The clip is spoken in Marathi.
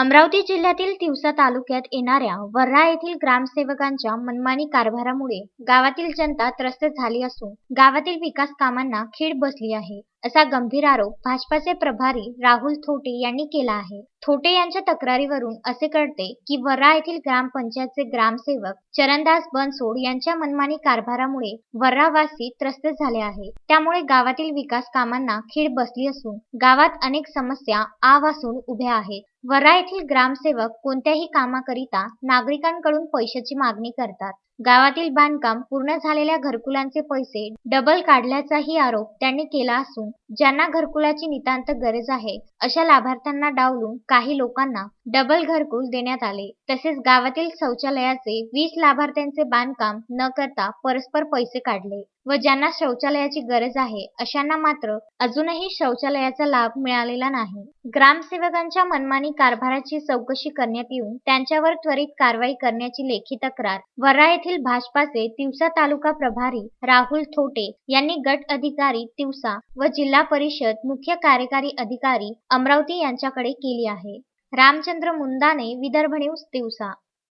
अमरावती जिल्ह्यातील तिवसा तालुक्यात येणाऱ्या वर्रा येथील ग्रामसेवकांच्या मनमानी कारभारामुळे गावातील जनता त्रस्त झाली असून गावातील विकास कामांना खीळ बसली आहे. असा गंभीर आरोप भाजपाचे प्रभारी राहुल थोटे यांनी केला आहे. थोटे यांच्या तक्रारीवरून असे कळते की वर्रा येथील ग्रामपंचायतचे ग्रामसेवक चरणदास बनसोड यांच्या मनमानी कारभारामुळे वर्रावासी त्रस्त झाले आहे. त्यामुळे गावातील विकास कामांना खीळ बसली असून गावात अनेक समस्या आवासून उभ्या आहेत. वर्रा येथील ग्रामसेवक कोणत्याही कामाकरिता नागरिकांकडून पैशाची मागणी करतात. गावातील बांधकाम पूर्ण झालेल्या घरकुलांचे पैसे डबल काढल्याचाही आरोप त्यांनी केला असून ज्यांना घरकुलाची नितांत गरज आहे अशा लाभार्थ्यांना डावलून काही लोकांना डबल घरकुल देण्यात आले. तसेच गावातील शौचालयाचे वीस लाभार्थ्यांचे बांधकाम न करता परस्पर पैसे काढले. व ज्यांना शौचालयाची गरज आहे अशांना मात्र अजूनही शौचालयाचा लाभ मिळालेला नाही. ग्रामसेवकांच्या मनमानी कारभाराची चौकशी करण्यात येऊन त्यांच्यावर त्वरित कारवाई करण्याची लेखी तक्रार वरा येथील भाजपाचे तिवसा तालुका प्रभारी राहुल थोटे यांनी गट अधिकारी तिवसा व जिल्हा परिषद मुख्य कार्यकारी अधिकारी अमरावती यांच्याकडे केली आहे. रामचंद्र मुंदाने विदर्भ न्यूज तिवसा.